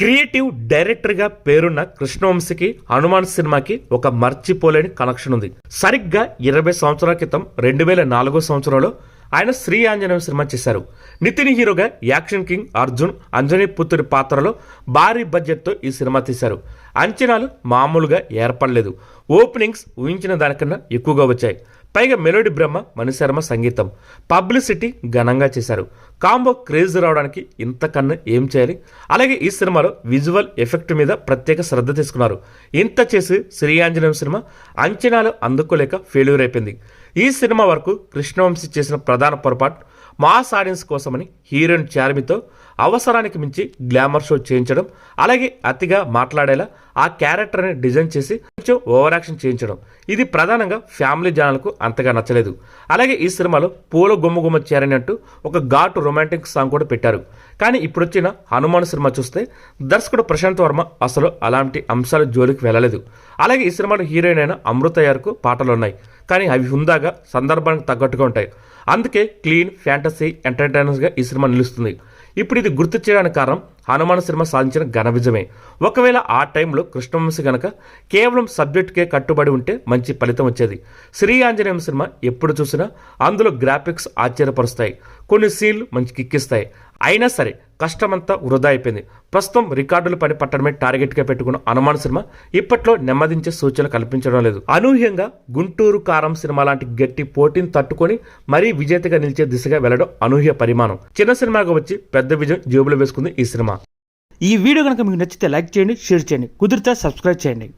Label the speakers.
Speaker 1: Creative డైరెక్టర్గా పేరున్న కృష్ణవంశీకి హనుమాన్ సినిమాకి ఒక మర్చిపోలేని కనెక్షన్ ఉంది. సరిగ్గా ఇరవై సంవత్సరాల క్రితం రెండు వేల నాలుగో సంవత్సరంలో ఆయన శ్రీ ఆంజనేయం సినిమా చేశారు. నితిన్ హీరోగా యాక్షన్ కింగ్ అర్జున్ అంజనీ పుత్రుడి పాత్రలో భారీ బడ్జెట్తో ఈ సినిమా తీశారు. అంచనాలు మామూలుగా ఏర్పడలేదు. ఓపెనింగ్స్ ఊహించిన దానికన్నా ఎక్కువగా వచ్చాయి. పైగా మెలోడీ బ్రహ్మ మణిశర్మ సంగీతం. పబ్లిసిటీ ఘనంగా చేశారు. కాంబో క్రేజ్ రావడానికి ఇంతకన్నా ఏం చేయాలి? అలాగే ఈ సినిమాలో విజువల్ ఎఫెక్ట్ మీద ప్రత్యేక శ్రద్ధ తీసుకున్నారు. ఇంత చేసి శ్రీయాంజనేయం సినిమా అంచనాలు అందుకోలేక ఫెయిల్యూర్ అయిపోయింది. ఈ సినిమా వరకు కృష్ణవంశీ చేసిన ప్రధాన పొరపాటు మాస్ ఆడియన్స్ కోసమని హీరోయిన్ చార్మితో అవసరానికి మించి గ్లామర్ షో చేయించడం అలాగే అతిగా మాట్లాడేలా ఆ క్యారెక్టర్ని డిజైన్ చేసి కొంచెం ఓవర్ యాక్షన్ చేయించడం. ఇది ప్రధానంగా ఫ్యామిలీ జనాలకు అంతగా నచ్చలేదు. అలాగే ఈ సినిమాలో పూల గుమ్మ గుమ్మ చేరనట్టు ఒక ఘాటు రొమాంటిక్ సాంగ్ కూడా పెట్టారు. కానీ ఇప్పుడు వచ్చిన హనుమాన్ సినిమా చూస్తే దర్శకుడు ప్రశాంత్ వర్మ అసలు అలాంటి అంశాల జోలికి వెళ్ళలేదు. అలాగే ఈ సినిమాలో హీరోయిన్ అయిన అమృతయ్యర్కు పాటలు ఉన్నాయి కానీ అవి హుందాగా సందర్భానికి తగ్గట్టుగా ఉంటాయి. అందుకే క్లీన్ ఫ్యాంటసీ ఎంటర్టైనర్స్గా ఈ సినిమా నిలుస్తుంది. ఇప్పుడు ఇది గుర్తు చేయడానికి కారణం హనుమాన్ సినిమా సాధించిన ఘన విజయమే. ఒకవేళ ఆ టైంలో కృష్ణవంశీ గనక కేవలం సబ్జెక్ట్కే కట్టుబడి ఉంటే మంచి ఫలితం వచ్చేది. శ్రీ ఆంజనేయం సినిమా ఎప్పుడు చూసినా అందులో గ్రాఫిక్స్ ఆశ్చర్యపరుస్తాయి. కొన్ని సీన్లు మంచి కిక్కిస్తాయి. అయినా సరే కష్టమంతా వృధా అయిపోయింది. ప్రస్తుతం రికార్డులు పని పట్టడమే టార్గెట్గా పెట్టుకున్న అనుమాన్ సినిమా ఇప్పట్లో నెమ్మదించే సూచనలు కల్పించడం లేదు. అనూహ్యంగా గుంటూరు కారం సినిమా లాంటి గట్టి పోటీని తట్టుకొని మరీ విజేతగా నిలిచే దిశగా వెళ్ళడం అనూహ్య పరిమాణం. చిన్న సినిమాగా వచ్చి పెద్ద విజయం జేబులో వేసుకుంది ఈ సినిమా.
Speaker 2: ఈ వీడియో కనుక మీకు నచ్చితే లైక్ చేయండి షేర్ చేయండి. కుదిరితే సబ్స్క్రైబ్ చేయండి.